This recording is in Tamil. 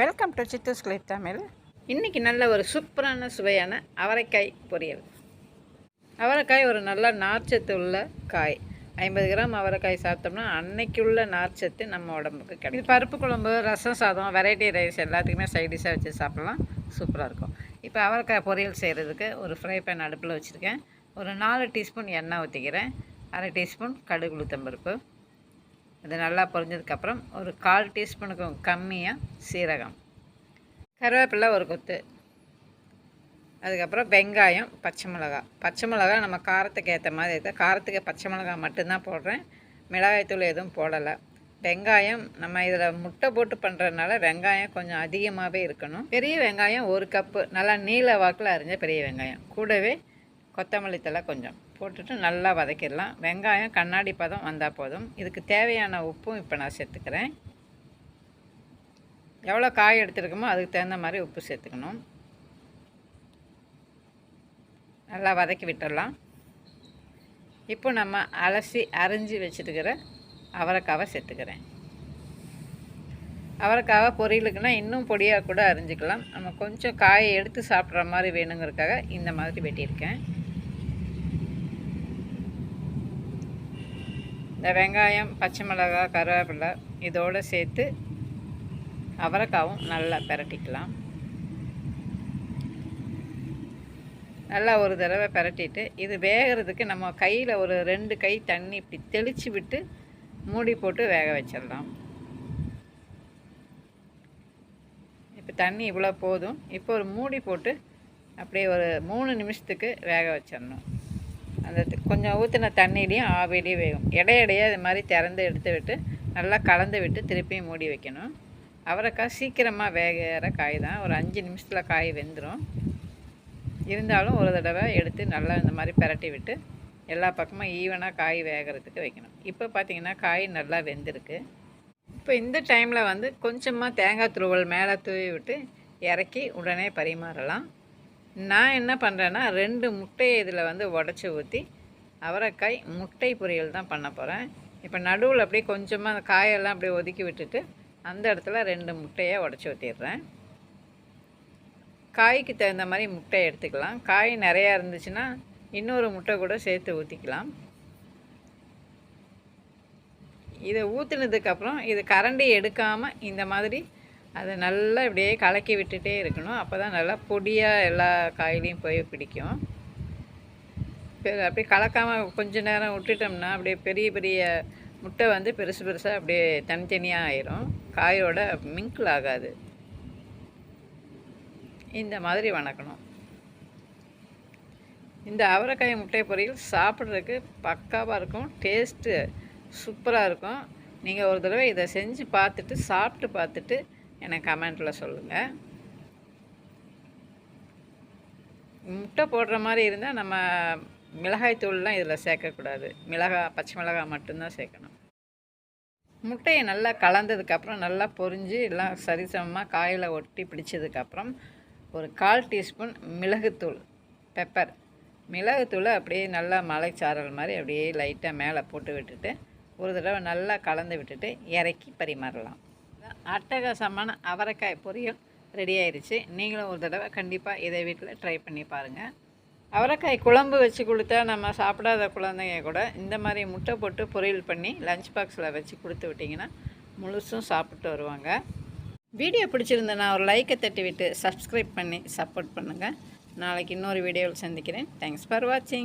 வெல்கம் டு சித்தூஸ் கிளிப் தமிழ் இன்றைக்கி நல்ல ஒரு சூப்பரான சுவையான அவரைக்காய் பொரியல். அவரைக்காய் ஒரு நல்ல நார்ச்சத்து உள்ள காய். ஐம்பது கிராம் அவரைக்காய் சாப்பிட்டோம்னா அன்னைக்கு உள்ள நார்ச்சத்து நம்ம உடம்புக்கு கிடைக்கும். பருப்பு குழம்பு ரசம் சாதம் வெரைட்டி ரைஸ் எல்லாத்துக்குமே சைட் டிஷ்ஷாக வச்சு சாப்பிட்லாம். சூப்பராக இருக்கும். இப்போ அவரைக்காய் பொரியல் செய்கிறதுக்கு ஒரு ஃப்ரை பேன் அடுப்பில் வச்சுருக்கேன். ஒரு நாலு டீஸ்பூன் எண்ணெய் ஊற்றிக்கிறேன் அரை டீஸ்பூன் கடுகு உளுத்தம்பருப்பு. இது நல்லா பொரிஞ்சதுக்கப்புறம் ஒரு கால் டீஸ்பூனுக்கும் கம்மியாக சீரகம். கருவேப்பிலை ஒரு கொத்து. அதுக்கப்புறம் வெங்காயம் பச்சை மிளகா பச்சை மிளகா நம்ம காரத்துக்கு ஏற்ற மாதிரி இருக்குது காரத்துக்கு பச்சை மிளகா மட்டும்தான் போடுறேன். மிளகாய்த்தூள் எதுவும் போடலை. வெங்காயம் நம்ம இதில் முட்டை போட்டு பண்ணுறதுனால வெங்காயம் கொஞ்சம் அதிகமாகவே இருக்கணும். பெரிய வெங்காயம் ஒரு கப்பு. நல்லா நீல வாக்கில் அரிஞ்ச பெரிய வெங்காயம். கூடவே கொத்தமல்லி தழை கொஞ்சம். போட்டுட்டு நல்லா வதக்கிடலாம். வெங்காயம் கண்ணாடி பதம் வந்தால் போதும். இதுக்கு தேவையான உப்பும் இப்போ நான் சேர்த்துக்கிறேன். எவ்வளோ காய் எடுத்துருக்கோமோ அதுக்கு தகுந்த மாதிரி உப்பு சேர்த்துக்கணும். நல்லா வதக்கி விட்டுடலாம். இப்போ நம்ம அலசி அரிஞ்சு வச்சுருக்கிற அவரைக்காவை சேர்த்துக்கிறேன். அவரைக்காவை பொரியலுக்குன்னா இன்னும் பொடியாக கூட அரிஞ்சிக்கலாம். நம்ம கொஞ்சம் காயை எடுத்து சாப்பிட்ற மாதிரி வேணுங்கிறதுக்காக இந்த மாதிரி வெட்டியிருக்கேன். இந்த வெங்காயம் பச்சை மிளகாய் கருவேப்பிலை இதோடு சேர்த்து அவரைக்காவும் நல்லா பிரட்டிக்கலாம். நல்லா ஒரு தடவை பிரட்டிட்டு இது வேகிறதுக்கு நம்ம கையில் ஒரு ரெண்டு கை தண்ணி இப்படி தெளித்து விட்டு மூடி போட்டு வேக வச்சிடலாம். இப்போ தண்ணி இவ்வளோ போதும். இப்போ ஒரு மூடி போட்டு அப்படியே ஒரு மூணு நிமிஷத்துக்கு வேக வச்சிடணும். அந்த கொஞ்சம் ஊற்றின தண்ணியிலையும் ஆவிலையும் வேகும். இடையிடையே இது மாதிரி திறந்து எடுத்து விட்டு நல்லா கலந்து விட்டு திருப்பியும் மூடி வைக்கணும். அவரைக்காய் சீக்கிரமாக வேகிற காய் தான். ஒரு அஞ்சு நிமிஷத்தில் காய் வெந்துடும் இருந்தாலும் ஒரு தடவை எடுத்து நல்லா இந்த மாதிரி பிரட்டி விட்டு எல்லா பக்கமும் ஈவனாக காய் வேகிறதுக்கு வைக்கணும். இப்போ பார்த்திங்கன்னா காய் நல்லா வெந்திருக்கு. இப்போ இந்த டைமில் வந்து கொஞ்சமாக தேங்காய் துருவல் மேலே தூவி விட்டு இறக்கி உடனே பரிமாறலாம். நான் என்ன பண்ணுறேன்னா ரெண்டு முட்டையை இதில் வந்து உடச்சி ஊற்றி அவரைக்காய் முட்டை பொரியல் தான் பண்ண போகிறேன் இப்போ நடுவில் அப்படியே கொஞ்சமாக அந்த காயெல்லாம் அப்படியே ஒதுக்கி விட்டுட்டு அந்த இடத்துல ரெண்டு முட்டையை உடச்சி ஊற்றிடுறேன் காய்க்கு தகுந்த மாதிரி முட்டை எடுத்துக்கலாம். காய் நிறையா இருந்துச்சுன்னா இன்னொரு முட்டை கூட சேர்த்து ஊற்றிக்கலாம் இதை ஊற்றுனதுக்கப்புறம் இது கரண்டி எடுக்காமல் இந்த மாதிரி அதை நல்லா இப்படியே கலக்கி விட்டுட்டே இருக்கணும். அப்போ தான் நல்லா பொடியாக எல்லா காயிலையும் போய் பிடிக்கும். அப்படியே கலக்காமல் கொஞ்ச நேரம் விட்டுட்டோம்னா அப்படியே பெரிய பெரிய முட்டை வந்து பெருசு பெருசாக அப்படியே தனித்தனியாக ஆயிரும். காயோட மிங்கிள் ஆகாது. இந்த மாதிரி வணக்கணும். இந்த அவரைக்காய் முட்டை பொரியல் சாப்பிட்றதுக்கு பக்காவாக இருக்கும். டேஸ்ட்டு சூப்பராக இருக்கும். நீங்கள் ஒரு தடவை இதை செஞ்சு பார்த்துட்டு சாப்பிட்டு பார்த்துட்டு எனக்கு கமெண்ட்டில் சொல்லுங்கள் முட்டை போடுற மாதிரி இருந்தால் நம்ம மிளகாய் தூள்லாம் இதில் சேர்க்கக்கூடாது. மிளகாய் பச்சை மிளகாய் மட்டும்தான் சேர்க்கணும். முட்டையை நல்லா கலந்ததுக்கப்புறம் நல்லா பொரிஞ்சு எல்லாம் சரிசமமாக காயில் ஒட்டி பிடிச்சதுக்கப்புறம் ஒரு கால் டீஸ்பூன் மிளகுத்தூள் பெப்பர். மிளகுத்தூளை அப்படியே நல்லா மலைச்சாரல் மாதிரி அப்படியே லைட்டாக மேலே போட்டு விட்டுட்டு ஒரு தடவை நல்லா கலந்து விட்டுட்டு இறக்கி பரிமாறலாம். அட்டகாசமான அவரைக்காய் பொரியல் ரெடி ஆயிடுச்சு நீங்களும் ஒரு தடவை கண்டிப்பாக இதை வீட்டில் ட்ரை பண்ணி பாருங்கள் அவரைக்காய் குழம்பு வச்சு கொடுத்தா நம்ம சாப்பிடாத குழந்தைங்க கூட இந்த மாதிரி முட்டை போட்டு பொரியல் பண்ணி லஞ்ச் பாக்ஸில் வச்சு கொடுத்து விட்டிங்கன்னா முழுசும் சாப்பிட்டு வருவாங்க. வீடியோ பிடிச்சிருந்தேன்னா ஒரு லைக்கை தட்டி விட்டு சப்ஸ்கிரைப் பண்ணி சப்போர்ட் பண்ணுங்கள் நாளைக்கு இன்னொரு வீடியோவில் சந்திக்கிறேன். தேங்க்ஸ் ஃபார் வாட்சிங்